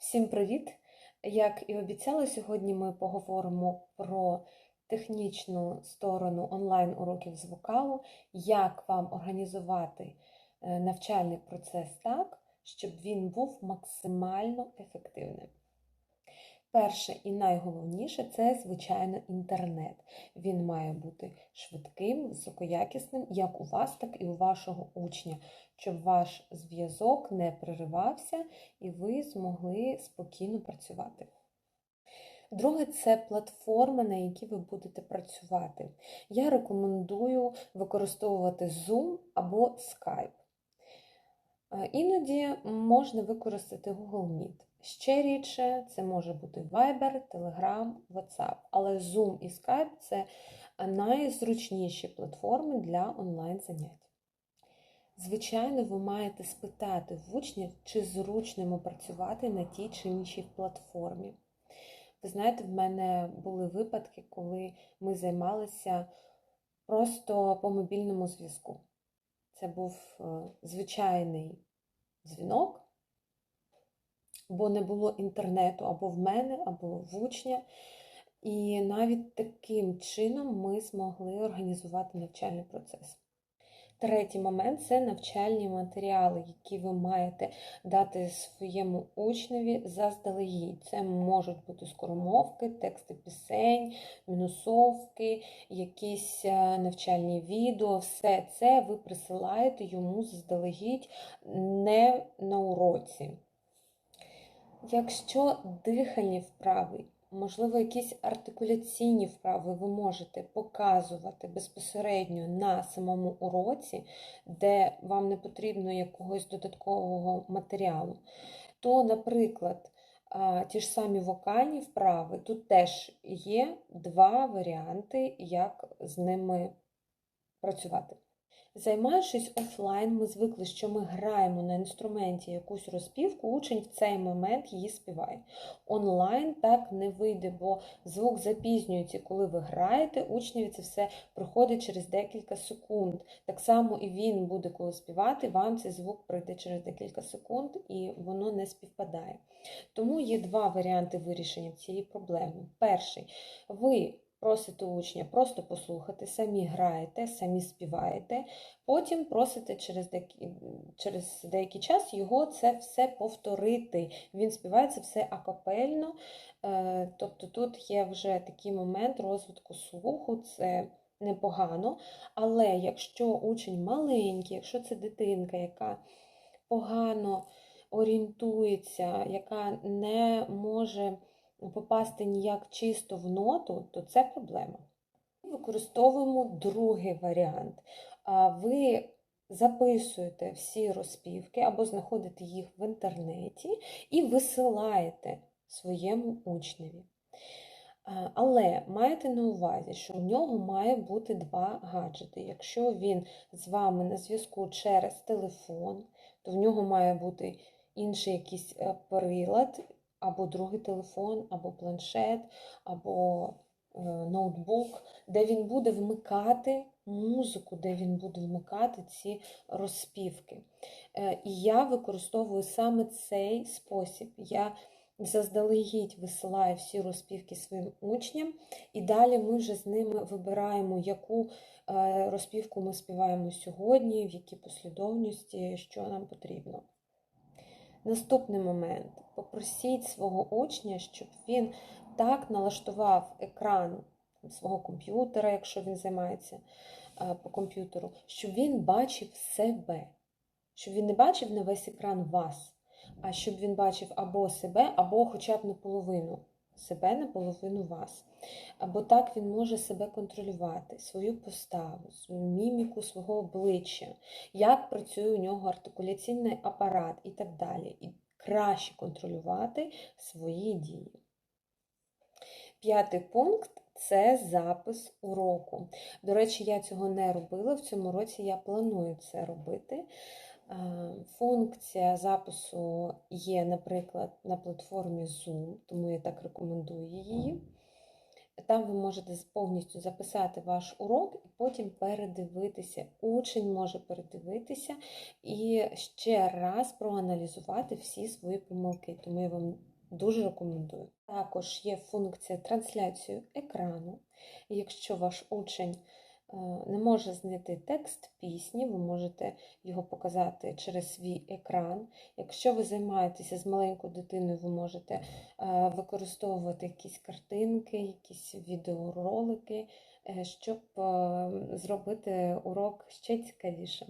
Всім привіт! Як і обіцяла, сьогодні ми поговоримо про технічну сторону онлайн-уроків з вокалу, як вам організувати е, навчальний процес так, щоб він був максимально ефективним. Перше і найголовніше це, звичайно, інтернет. Він має бути швидким, високоякісним, як у вас, так і у вашого учня, щоб ваш зв'язок не переривався і ви змогли спокійно працювати. Друге, це платформа, на якій ви будете працювати. Я рекомендую використовувати Zoom або Skype. Е, Іноді можна використати Google Meet. Ще рідше це може бути Viber, Telegram, WhatsApp. Але Zoom і Skype це найзручніші платформи для онлайн-занять. Звичайно, ви маєте спитати в учнів, чи зручно йому працювати на тій чи іншій платформі. Ви знаєте, в мене були випадки, коли ми займалися просто по мобільному зв'язку. Це був е, звичайний дзвінок, бо не було інтернету або в мене, або в учня. І навіть таким чином ми змогли організувати навчальний процес. Третій момент це навчальні матеріали, які ви маєте дати своєму учневі заздалегідь. Це можуть бути скоромовки, тексти пісень, мінусовки, якісь е, навчальні відео. Все це ви присилаєте йому заздалегідь не на уроці. Якщо дихальні вправи, можливо, якісь артикуляційні вправи ви можете показувати безпосередньо на самому уроці, де вам не потрібно якогось додаткового матеріалу, то, наприклад, ті ж самі вокальні вправи, тут теж є два варіанти, як з ними працювати. Займаючись офлайн, ми звикли, що ми граємо на інструменті якусь розпівку, учень в цей момент її співає. Онлайн так не вийде, бо звук запізнюється, коли ви граєте, учневі це все проходить через декілька секунд. Так само і він буде, коли співати, вам цей звук пройде через декілька секунд і воно не співпадає. Тому є два варіанти вирішення цієї проблеми. Перший, ви просите учня просто послухати, самі граєте, самі співаєте, потім просите через деякий, через деякий час його це все повторити. Він співає це все акапельно, е, тобто тут є вже такий момент розвитку слуху. це Непогано, але якщо учень маленький, якщо це дитинка, яка погано орієнтується, яка не може попасти ніяк чисто в ноту, то це проблема. Використовуємо другий варіант. Ви записуєте всі розпівки або знаходите їх в інтернеті і висилаєте своєму учневі. Але маєте на увазі, що у нього має бути два гаджети. Якщо він з вами на зв'язку через телефон, то в нього має бути інший якийсь е, прилад, або другий телефон, або планшет, або е, ноутбук, де він буде вмикати музику, де він буде вмикати ці розпівки. Е, і я використовую саме цей спосіб. Я Заздалегідь висилаю всі розпівки своїм учням, і далі ми вже з ними вибираємо, яку е, розпівку ми співаємо сьогодні, в якій послідовності, що нам потрібно. Наступний момент. Попросіть свого учня, щоб він так налаштував екран свого комп'ютера, якщо він займається по комп'ютеру, щоб він бачив себе, щоб він не бачив на весь екран вас, а щоб він бачив або себе, або хоча б наполовину себе, наполовину вас. Або так він може себе контролювати, свою поставу, свою міміку, свого обличчя, як працює у нього артикуляційний апарат і так далі. І краще контролювати свої дії. П'ятий пункт це запис уроку. До речі, я цього не робила. В цьому році я планую це робити. Функція запису є, наприклад, на платформі Zoom, тому я так рекомендую її. Там ви можете повністю записати ваш урок і потім передивитися. Учень може передивитися і ще раз проаналізувати всі свої помилки. Тому я вам дуже рекомендую. Також є функція трансляцію екрану. Якщо ваш учень е, не може знайти текст пісні, ви можете його показати через свій екран. Якщо ви займаєтеся з маленькою дитиною, ви можете е, використовувати якісь картинки, якісь відеоролики, е, щоб зробити урок ще цікавішим.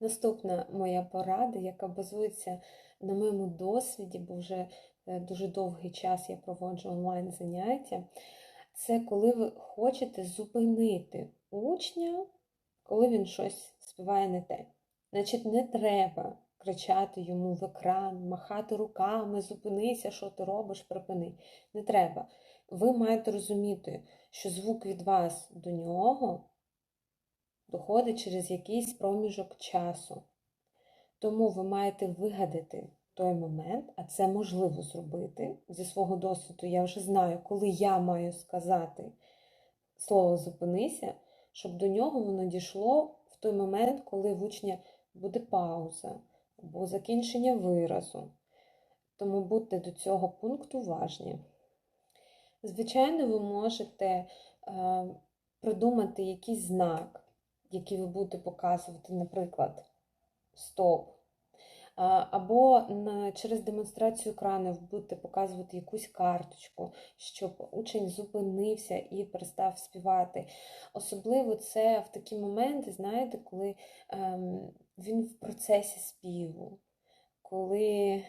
Наступна моя порада, яка базується на моєму досвіді, бо вже дуже довгий час я проводжу онлайн заняття це коли ви хочете зупинити учня, коли він щось співає не те. Значить, не треба кричати йому в екран, махати руками, зупинися, що ти робиш, припини. Не треба. Ви маєте розуміти, що звук від вас до нього доходить через якийсь проміжок часу. Тому ви маєте вигадати той момент, а це можливо зробити. Зі свого досвіду я вже знаю, коли я маю сказати слово зупинися, щоб до нього воно дійшло в той момент, коли в учня буде пауза або закінчення виразу. Тому будьте до цього пункту уважні. Звичайно, ви можете е, придумати якийсь знак, який ви будете показувати, наприклад, стоп. Або через демонстрацію екранів будете показувати якусь карточку, щоб учень зупинився і перестав співати. Особливо це в такі моменти, знаєте, коли ем, він в процесі співу, коли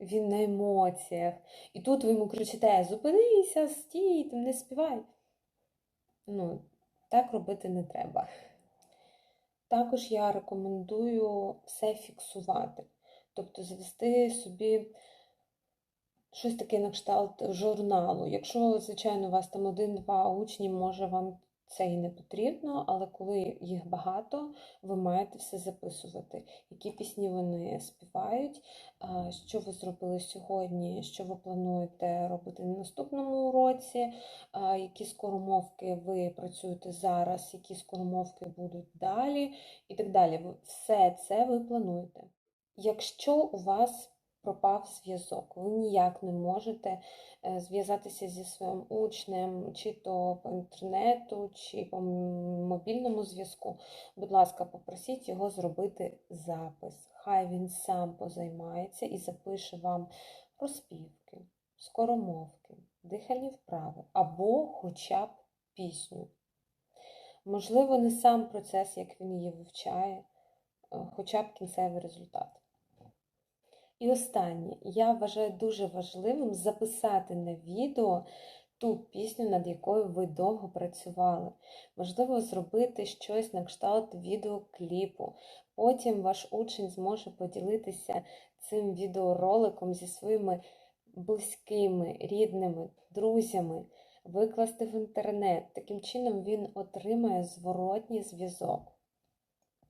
він на емоціях. І тут ви йому кричите: Зупинися, стій, не співай. Ну, Так робити не треба. Також я рекомендую все фіксувати. Тобто завести собі щось таке на кшталт журналу. Якщо, звичайно, у вас там один-два учні, може вам це і не потрібно, але коли їх багато, ви маєте все записувати, які пісні вони співають, що ви зробили сьогодні, що ви плануєте робити на наступному уроці, які скоромовки ви працюєте зараз, які скоромовки будуть далі, і так далі. Все це ви плануєте. Якщо у вас пропав зв'язок. Ви ніяк не можете е, зв'язатися зі своїм учнем, чи то по інтернету, чи по мобільному зв'язку. Будь ласка, попросіть його зробити запис. Хай він сам позаймається і запише вам розпівки, скоромовки, дихальні вправи або хоча б пісню. Можливо, не сам процес, як він її вивчає, е, хоча б кінцевий результат. І останнє, я вважаю дуже важливим записати на відео ту пісню, над якою ви довго працювали. Можливо, зробити щось на кшталт відеокліпу. Потім ваш учень зможе поділитися цим відеороликом зі своїми близькими, рідними, друзями, викласти в інтернет. Таким чином він отримає зворотній зв'язок.